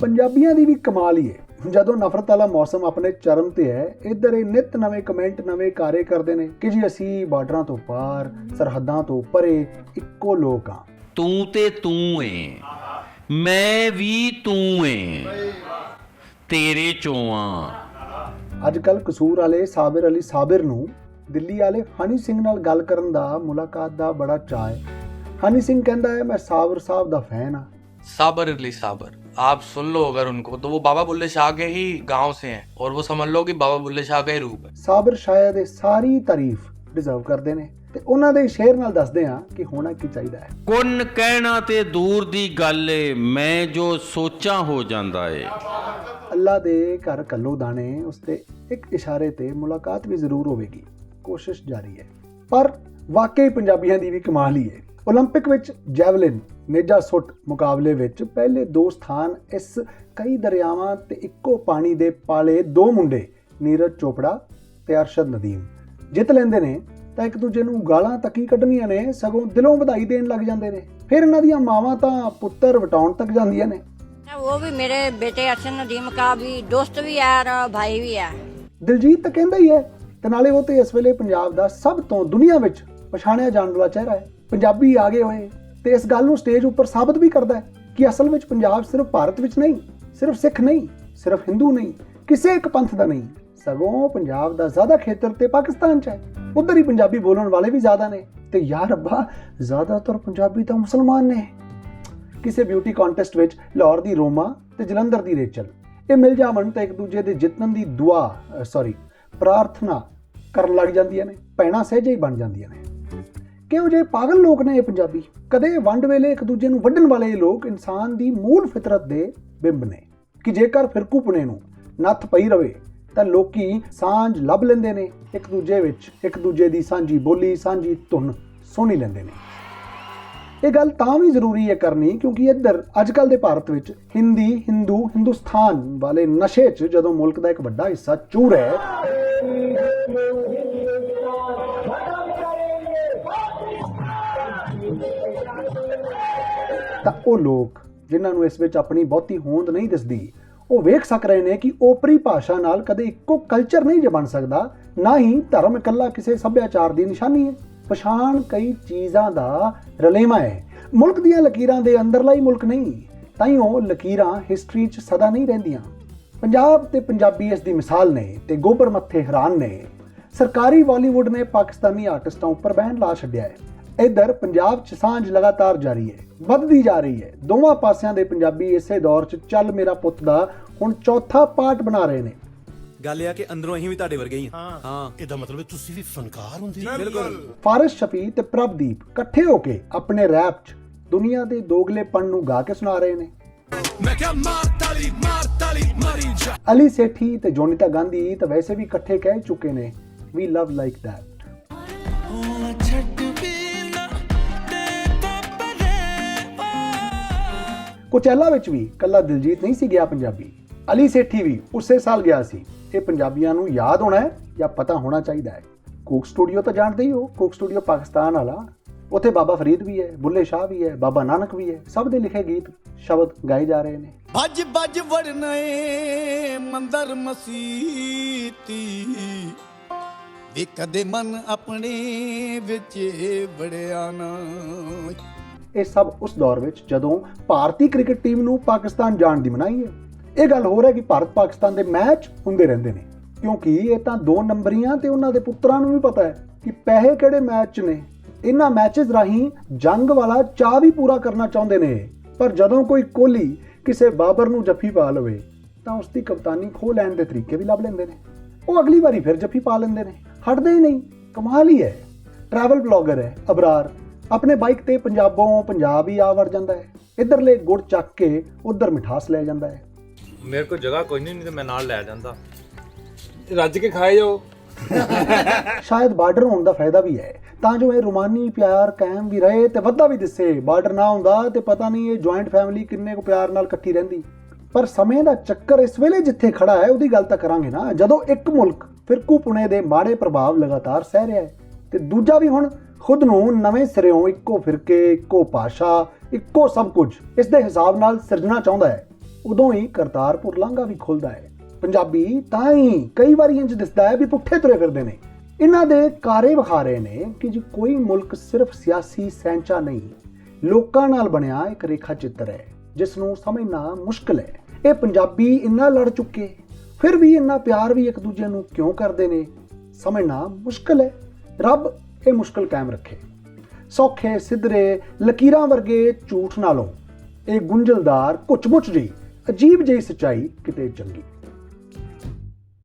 ਪੰਜਾਬੀਆਂ ਦੀ ਵੀ ਕਮਾਲ ਹੀ ਹੈ। ਜਦੋਂ ਨਫ਼ਰਤ ਵਾਲਾ ਮੌਸਮ ਆਪਣੇ ਚਰਮ ਤੇ ਹੈ ਇੱਧਰ ਇਹ ਨਿਤ ਨਵੇਂ ਕਮੈਂਟ ਨਵੇਂ ਕਾਰੇ ਕਰਦੇ ਨੇ ਕਿ ਜੀ ਅਸੀਂ ਬਾਰਡਰਾਂ ਤੋਂ ਪਾਰ ਸਰਹੱਦਾਂ ਤੋਂ ਪਰੇ ਇੱਕੋ ਲੋਕ ਹਾਂ। ਤੂੰ ਤੇ ਤੂੰ ਏ ਮੈਂ ਵੀ ਤੂੰ ਏ ਤੇਰੇ ਚੋਂ ਆਂ ਅੱਜ ਕੱਲ ਕਸੂਰ ਵਾਲੇ ਸਾਬਿਰ ਅਲੀ ਸਾਬਿਰ ਨੂੰ ਦਿੱਲੀ ਵਾਲੇ ਹਨੀ ਸਿੰਘ ਨਾਲ ਗੱਲ ਕਰਨ ਦਾ ਮੁਲਾਕਾਤ ਦਾ ਬੜਾ ਚਾਅ ਹੈ। ਹਨੀ ਸਿੰਘ ਕਹਿੰਦਾ ਹੈ ਮੈਂ ਸਾਬਰ ਸਾਹਿਬ ਦਾ ਫੈਨ ਹਾਂ। साबर अली साबर आप सुन लो अगर उनको तो वो बाबा बुल्ले शाह के ही गांव से हैं और वो समझ लो कि बाबा बुल्ले शाह का ही रूप है ਸਾਬਰ ਸ਼ਾਇਦ ਇਹ ਸਾਰੀ ਤਾਰੀਫ ਡਿਜ਼ਰਵ ਕਰਦੇ ਨੇ ਤੇ ਉਹਨਾਂ ਦੇ ਸ਼ੇਰ ਨਾਲ ਦੱਸਦੇ ਹਾਂ ਕਿ ਹੋਣਾ ਕੀ ਚਾਹੀਦਾ ਹੈ ਕੁੰਨ ਕਹਿਣਾ ਤੇ ਦੂਰ ਦੀ ਗੱਲ ਏ ਮੈਂ ਜੋ ਸੋਚਾਂ ਹੋ ਜਾਂਦਾ ਏ ਅੱਲਾ ਦੇ ਘਰ ਕੱਲੋ ਦਾਣੇ ਉਸ ਤੇ ਇੱਕ ਇਸ਼ਾਰੇ ਤੇ ਮੁਲਾਕਾਤ ਵੀ ਜ਼ਰੂਰ ਹੋਵੇਗੀ ਕੋਸ਼ਿਸ਼ ਜਾਰੀ ਹੈ ਪਰ ਵਾਕਈ ਪੰਜਾਬੀਆਂ ਦੀ ਵੀ ਕਮਾਲ ਹੀ ਹੈ ਓਲੰਪਿਕ ਵਿੱਚ ਜੈਵਲਿਨ ਨੇਜਾ ਸੁੱਟ ਮੁਕਾਬਲੇ ਵਿੱਚ ਪਹਿਲੇ ਦੋ ਸਥਾਨ ਇਸ ਕਈ ਦਰਿਆਵਾਂ ਤੇ ਇੱਕੋ ਪਾਣੀ ਦੇ ਪਾਲੇ ਦੋ ਮੁੰਡੇ ਨੀਰਜ ਚੋਪੜਾ ਤੇ ਅਰਸ਼ਦ ਨਦੀਮ। ਜਿੱਤ ਲੈਂਦੇ ਨੇ ਤਾਂ ਇੱਕ ਦੂਜੇ ਨੂੰ ਗਾਲਾਂ ਤੱਕ ਹੀ ਕੱਢਣੀਆਂ ਨੇ ਸਗੋਂ ਦਿਲੋਂ ਵਧਾਈ ਦੇਣ ਲੱਗ ਜਾਂਦੇ ਨੇ। ਫਿਰ ਇਹਨਾਂ ਦੀਆਂ ਮਾਵਾਂ ਤਾਂ ਪੁੱਤਰ ਵਟਾਉਣ ਤੱਕ ਜਾਂਦੀਆਂ ਨੇ ਉਹ ਵੀ ਮੇਰੇ ਬੇਟੇ ਅਰਸ਼ਦ ਨਦੀਮ ਕਾ ਵੀ ਦੋਸਤ ਵੀ ਹੈ ਔਰ ਭਾਈ ਵੀ ਹੈ। ਦਿਲਜੀਤ ਤਾਂ ਕਹਿੰਦਾ ਹੀ ਹੈ ਤੇ ਨਾਲੇ ਉਹ ਤੇ ਇਸ ਵੇਲੇ ਪੰਜਾਬ ਦਾ ਸਭ ਤੋਂ ਦੁਨੀਆ ਵਿੱਚ ਪਛਾਣਿਆ ਜਾਣ ਵਾਲਾ ਚਿਹਰਾ ਹੈ। ਪੰਜਾਬੀ ਆ ਗਏ ਹੋਏ। ਤੇ ਇਸ ਗੱਲ ਨੂੰ ਸਟੇਜ ਉੱਪਰ ਸਾਬਤ ਵੀ ਕਰਦਾ ਹੈ ਕਿ ਅਸਲ ਵਿੱਚ ਪੰਜਾਬ ਸਿਰਫ ਭਾਰਤ ਵਿੱਚ ਨਹੀਂ, ਸਿਰਫ ਸਿੱਖ ਨਹੀਂ, ਸਿਰਫ ਹਿੰਦੂ ਨਹੀਂ, ਕਿਸੇ ਇੱਕ ਪੰਥ ਦਾ ਨਹੀਂ। ਸਗੋਂ ਪੰਜਾਬ ਦਾ ਜ਼ਿਆਦਾ ਖੇਤਰ ਤੇ ਪਾਕਿਸਤਾਨ 'ਚ ਹੈ। ਉਧਰ ਹੀ ਪੰਜਾਬੀ ਬੋਲਣ ਵਾਲੇ ਵੀ ਜ਼ਿਆਦਾ ਨੇ। ਤੇ ਯਾਰ ਰੱਬਾ ਜ਼ਿਆਦਾਤਰ ਪੰਜਾਬੀ ਤਾਂ ਮੁਸਲਮਾਨ ਨੇ। ਕਿਸੇ ਬਿਊਟੀ ਕੰਟੈਸਟ ਵਿੱਚ ਲਾਹੌਰ ਦੀ ਰੋਮਾ ਤੇ ਜਲੰਧਰ ਦੀ ਰੇਚਲ। ਇਹ ਮਿਲ ਜਾਵਣ ਤਾਂ ਇੱਕ ਦੂਜੇ ਦੇ ਜਿੱਤਣ ਦੀ ਦੁਆ ਸੌਰੀ ਪ੍ਰਾਰਥਨਾ ਕਰਨ ਲੱਗ ਜਾਂਦੀਆਂ ਨੇ, ਭੈਣਾਂ ਸਹਿਜੇ ਹੀ ਬਣ ਜਾਂਦੀਆਂ ਨੇ। ਕਿਹੋ ਜਿਹੇ ਪਾਗਲ ਲੋਕ ਨੇ ਇਹ ਪੰਜਾਬੀ? ਕਦੇ ਵੰਡ ਵੇਲੇ ਇੱਕ ਦੂਜੇ ਨੂੰ ਵੱਢਣ ਵਾਲੇ ਇਹ ਲੋਕ ਇਨਸਾਨ ਦੀ ਮੂਲ ਫਿਤਰਤ ਦੇ ਬਿੰਬ ਨੇ। ਕਿ ਜੇਕਰ ਫਿਰਕੂ ਪੁਣੇ ਨੂੰ ਨੱਥ ਪਈ ਰਵੇ, ਤਾਂ ਲੋਕੀ ਸਾਂਝ ਲੱਭ ਲੈਂਦੇ ਨੇ। ਇੱਕ ਦੂਜੇ ਵਿੱਚ ਇੱਕ ਦੂਜੇ ਦੀ ਸਾਂਝੀ ਬੋਲੀ, ਸਾਂਝੀ ਧੁਨ ਸੁਣੀ ਲੈਂਦੇ ਨੇ। ਇਹ ਗੱਲ ਤਾਂ ਵੀ ਜ਼ਰੂਰੀ ਹੈ ਕਰਨੀ, ਕਿਉਂਕਿ ਇੱਧਰ ਅੱਜ ਕੱਲ ਦੇ ਭਾਰਤ ਵਿੱਚ ਹਿੰਦੀ, ਹਿੰਦੂ, ਹਿੰਦੁਸਤਾਨ ਵਾਲੇ ਨਸ਼ੇ 'ਚ ਜਦੋਂ ਮੁਲਕ ਦਾ ਇੱਕ ਵੱਡਾ ਹਿੱਸਾ ਚੂਰ ਹੈ ਤਾਂ ਉਹ ਲੋਕ ਜਿਨ੍ਹਾਂ ਨੂੰ ਇਸ ਵਿੱਚ ਆਪਣੀ ਬਹੁਤੀ ਹੋਂਦ ਨਹੀਂ ਦਿਸਦੀ, ਉਹ ਵੇਖ ਸਕ ਰਹੇ ਨੇ ਕਿ ਓਪਰੀ ਭਾਸ਼ਾ ਨਾਲ ਕਦੇ ਇੱਕੋ ਕਲਚਰ ਨਹੀਂ ਜੇ ਬਣ ਸਕਦਾ, ਨਾ ਹੀ ਧਰਮ ਇਕੱਲਾ ਕਿਸੇ ਸੱਭਿਆਚਾਰ ਦੀ ਨਿਸ਼ਾਨੀ ਹੈ। ਪਛਾਣ ਕਈ ਚੀਜ਼ਾਂ ਦਾ ਰਲੇਮਾ ਹੈ। ਮੁਲਕ ਦੀਆਂ ਲਕੀਰਾਂ ਦੇ ਅੰਦਰਲਾ ਹੀ ਮੁਲਕ ਨਹੀਂ ਤਾਂ ਹੀ ਉਹ ਲਕੀਰਾਂ ਹਿਸਟਰੀ 'ਚ ਸਦਾ ਨਹੀਂ ਰਹਿੰਦੀਆਂ। ਪੰਜਾਬ ਤੇ ਪੰਜਾਬੀ ਇਸ ਦੀ ਮਿਸਾਲ ਨੇ ਤੇ ਗੋਬਰ ਮੱਥੇ ਹੈਰਾਨ ਨੇ। ਸਰਕਾਰੀ ਬਾਲੀਵੁੱਡ ਨੇ ਪਾਕਿਸਤਾਨੀ ਆਰਟਿਸਟਾਂ ਉੱਪਰ ਬੈਨ ਲਾ ਛੱਡਿਆ ਹੈ। ਇੱਧਰ ਪੰਜਾਬ 'ਚ ਸਾਂਝ ਲਗਾਤਾਰ ਜਾਰੀ ਹੈ ਵੱਧਦੀ ਜਾ ਰਹੀ ਹੈ। ਦੋਵਾਂ ਪਾਸਿਆਂ ਦੇ ਪੰਜਾਬੀ ਇਸੇ ਦੌਰ 'ਚ ਚੱਲ ਮੇਰਾ ਪੁੱਤ ਦਾ ਹੁਣ ਚੌਥਾ ਪਾਰਟ ਬਣਾ ਰਹੇ ਨੇ। ਗੱਲ ਇਹ ਆ ਕਿ ਅੰਦਰੋਂ ਅਸੀਂ ਵੀ ਤੁਹਾਡੇ ਵਰਗੇ ਹੀ ਹਾਂ। ਹਾਂ। ਇਹਦਾ ਮਤਲਬ ਹੈ ਤੁਸੀਂ ਵੀ ਫਨਕਾਰ ਹੁੰਦੇ ਹੋ। ਬਿਲਕੁਲ। ਫਾਰਿਸ ਸ਼ਫੀ ਤੇ ਪ੍ਰਭਦੀਪ ਇਕੱਠੇ ਹੋ ਕੇ ਆਪਣੇ ਰੈਪ 'ਚ ਦੁਨੀਆ ਦੇ ਦੋਗਲੇਪਣ ਨੂੰ ਗਾ ਕੇ ਸੁਣਾ ਰਹੇ ਨੇ। ਮੈਂ ਕਿਹਾ ਮਾਰ ਤਾਲੀ ਮਾਰ ਤਾਲੀ ਮਾਰੀ ਜਾ। ਅਲੀ ਸੇਠੀ ਤੇ ਜੋਨੀਤਾ ਗਾਂਧੀ ਤਾਂ ਵੈਸੇ ਵੀ ਇਕੱਠੇ ਕਹਿ ਚੁੱਕੇ ਨੇ ਵੀ ਲਵ ਲਾਈਕ ਦੈਟ ਕੋਚੈਲਾ ਵਿੱਚ ਵੀ ਕੱਲਾ ਦਿਲਜੀਤ ਨਹੀਂ ਸੀ ਗਿਆ ਪੰਜਾਬੀ। ਅਲੀ ਸੇਠੀ ਵੀ ਉਸੇ ਸਾਲ ਗਿਆ ਸੀ। ਇਹ ਪੰਜਾਬੀਆਂ ਨੂੰ ਯਾਦ ਹੋਣਾ ਹੈ ਜਾਂ ਪਤਾ ਹੋਣਾ ਚਾਹੀਦਾ ਹੈ? ਕੋਕ ਸਟੂਡੀਓ ਤਾਂ ਜਾਣਦੇ ਹੀ ਹੋ। ਕੋਕ ਸਟੂਡੀਓ ਪਾਕਿਸਤਾਨ ਵਾਲਾ। ਉੱਥੇ ਬਾਬਾ ਫਰੀਦ ਵੀ ਹੈ, ਬੁੱਲੇ ਸ਼ਾਹ ਵੀ ਹੈ, ਬਾਬਾ ਨਾਨਕ ਵੀ ਹੈ। ਸਭ ਦੇ ਲਿਖੇ ਗੀਤ, ਸ਼ਬਦ ਗਾਏ ਜਾ ਰਹੇ ਨੇ। ਭੱਜ ਭੱਜ ਵੜਨਏ ਮੰਦਰ ਮਸੀਤੀ। ਵੀ ਕਦੇ ਮਨ ਆਪਣੇ ਵਿੱਚ ਵੜਿਆ ਨਾ। ਇਹ ਸਭ ਉਸ ਦੌਰ ਵਿੱਚ ਜਦੋਂ ਭਾਰਤੀ ਕ੍ਰਿਕਟ ਟੀਮ ਨੂੰ ਪਾਕਿਸਤਾਨ ਜਾਣ ਦੀ ਮਨਾਹੀ ਹੈ। ਇਹ ਗੱਲ ਹੋਰ ਹੈ ਕਿ ਭਾਰਤ ਪਾਕਿਸਤਾਨ ਦੇ ਮੈਚ ਹੁੰਦੇ ਰਹਿੰਦੇ ਨੇ, ਕਿਉਂਕਿ ਇਹ ਤਾਂ ਦੋ ਨੰਬਰੀਆਂ ਤੇ ਉਹਨਾਂ ਦੇ ਪੁੱਤਰਾਂ ਨੂੰ ਵੀ ਪਤਾ ਹੈ ਕਿ ਪੈਸੇ ਕਿਹੜੇ ਮੈਚ 'ਚ ਨੇ। ਇਹਨਾਂ ਮੈਚਸ ਰਾਹੀਂ ਜੰਗ ਵਾਲਾ ਚਾਹ ਵੀ ਪੂਰਾ ਕਰਨਾ ਚਾਹੁੰਦੇ ਨੇ। ਪਰ ਜਦੋਂ ਕੋਈ ਕੋਹਲੀ ਕਿਸੇ ਬਾਬਰ ਨੂੰ ਜੱਫੀ ਪਾ ਲਵੇ, ਤਾਂ ਉਸ ਦੀ ਕਪਤਾਨੀ ਖੋ ਲੈਣ ਦੇ ਤਰੀਕੇ ਵੀ ਲੱਭ ਲੈਂਦੇ ਨੇ। ਉਹ ਅਗਲੀ ਵਾਰੀ ਫਿਰ ਜੱਫੀ ਪਾ ਲੈਂਦੇ ਨੇ। ਹਟਦੇ ਹੀ ਨਹੀਂ, ਕਮਾਲ ਹੀ ਹੈ। ਟਰੈਵਲ ਬਲੌਗਰ ਹੈ ਅਬਰਾਰ। ਆਪਣੇ ਬਾਈਕ ਤੇ ਪੰਜਾਬੋਂ ਪੰਜਾਬ ਹੀ ਆ ਵੜ ਜਾਂਦਾ ਹੈ। ਇਧਰਲੇ ਗੁੜ ਚੱਕ ਕੇ ਉਧਰ ਮਿਠਾਸ ਲੈ ਜਾਂਦਾ ਹੈ। ਮੇਰੇ ਕੋਲ ਜਗ੍ਹਾ ਕੋਈ ਨਹੀਂ ਤੇ ਮੈਂ ਨਾਲ ਲੈ ਜਾਂਦਾ। ਰੱਜ ਕੇ ਖਾਏ ਜਾਓ। ਸ਼ਾਇਦ ਬਾਰਡਰ ਹੋਣ ਦਾ ਫਾਇਦਾ ਵੀ ਹੈ। ਤਾਂ ਜੋ ਇਹ ਰੋਮਾਨੀ ਪਿਆਰ ਕਾਇਮ ਵੀ ਰਹੇ ਤੇ ਵੱਧਾ ਵੀ ਦਿਸੇ। ਬਾਰਡਰ ਨਾ ਹੁੰਦਾ ਤੇ ਪਤਾ ਨਹੀਂ ਇਹ ਜੁਆਇੰਟ ਫੈਮਿਲੀ ਕਿੰਨੇ ਕੁ ਪਿਆਰ ਨਾਲ ਇਕੱਠੀ ਰਹਿੰਦੀ। ਪਰ ਸਮੇਂ ਦਾ ਚੱਕਰ ਇਸ ਵੇਲੇ ਜਿੱਥੇ ਖੜਾ ਹੈ ਉਹਦੀ ਗੱਲ ਤਾਂ ਕਰਾਂਗੇ ਨਾ। ਜਦੋਂ ਇੱਕ ਮੁਲਕ ਫਿਰਕੂ ਪੁਣੇ ਦੇ ਮਾੜੇ ਪ੍ਰਭਾਵ ਲਗਾਤਾਰ ਸਹਿ ਰਿਹਾ ਹੈ ਤੇ ਦੂਜਾ ਵੀ ਹੁਣ ਖੁਦ ਨੂੰ ਨਵੇਂ ਸਿਰਿਓਂ ਇੱਕੋ ਫਿਰਕੇ, ਇੱਕੋ ਭਾਸ਼ਾ, ਇੱਕੋ ਸਭ ਕੁਝ ਇਸ ਦੇ ਹਿਸਾਬ ਨਾਲ ਸਿਰਜਣਾ ਚਾਹੁੰਦਾ ਹੈ। ਉਦੋਂ ਹੀ ਕਰਤਾਰਪੁਰ ਲਾਂਘਾ ਵੀ ਖੁੱਲਦਾ ਹੈ। ਪੰਜਾਬੀ ਤਾਂ ਹੀ ਕਈ ਵਾਰੀ ਇੰਜ ਦਿਸਦਾ ਹੈ ਵੀ ਪੁੱਠੇ ਤੁਰੇ ਫਿਰਦੇ ਨੇ। ਇਹਨਾਂ ਦੇ ਕਾਰੇ ਵਿਖਾਰੇ ਨੇ ਕਿ ਜੀ ਕੋਈ ਮੁਲਕ ਸਿਰਫ ਸਿਆਸੀ ਸੈਂਚਾ ਨਹੀਂ, ਲੋਕਾਂ ਨਾਲ ਬਣਿਆ ਇੱਕ ਰੇਖਾ ਚਿੱਤਰ ਹੈ, ਜਿਸ ਨੂੰ ਸਮਝਣਾ ਮੁਸ਼ਕਲ ਹੈ। ਇਹ ਪੰਜਾਬੀ ਇੰਨਾ ਲੜ ਚੁੱਕੇ, ਫਿਰ ਵੀ ਇੰਨਾ ਪਿਆਰ ਵੀ ਇੱਕ ਦੂਜੇ ਨੂੰ ਕਿਉਂ ਕਰਦੇ ਨੇ? ਸਮਝਣਾ ਮੁਸ਼ਕਲ ਹੈ। ਰੱਬ ਇਹ ਮੁਸ਼ਕਲ ਕਾਇਮ ਰੱਖੇ। ਸੌਖੇ, ਸਿੱਧਰੇ, ਲਕੀਰਾਂ ਵਰਗੇ ਝੂਠ ਨਾਲੋਂ ਇਹ ਗੁੰਝਲਦਾਰ ਕੁਚਮੁਚ ਜਿਹੀ, ਅਜੀਬ ਜਿਹੀ ਸਚਾਈ ਕਿਤੇ ਚੰਗੀ